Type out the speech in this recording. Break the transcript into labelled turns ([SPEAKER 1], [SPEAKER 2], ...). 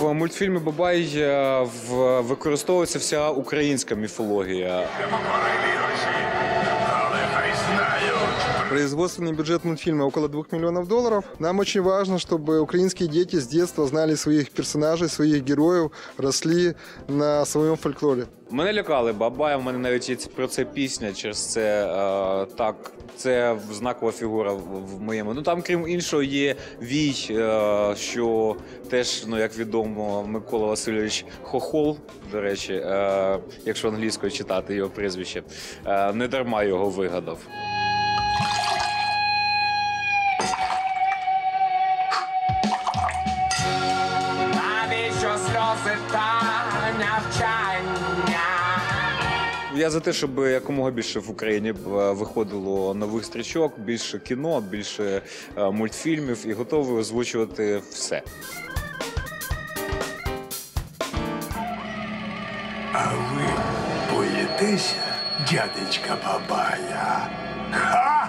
[SPEAKER 1] В мультфільмі Бабай використовується вся українська міфологія.
[SPEAKER 2] Производственный бюджет мультфильма около 2 миллионов долларов. Нам очень важно, чтобы украинские дети с детства знали своих персонажей, своих героев, росли на своем фольклоре.
[SPEAKER 1] Мене лякали Бабай, у мене навіть про це пісня. Через це е, так, це знакова фігура в моєму. Ну там, крім іншого, є Вій, е, що теж, ну як відомо, Микола Васильович Хохол, до речі, е, якщо англійською читати його прізвище, е, не дарма його вигадав. Я за те, щоб якомога більше в Україні е, виходило нових стрічок, більше кіно, більше е, мультфільмів і готовий озвучувати все.
[SPEAKER 3] А ви боїтеся, дядечка Бабая? Ха-ха-ха!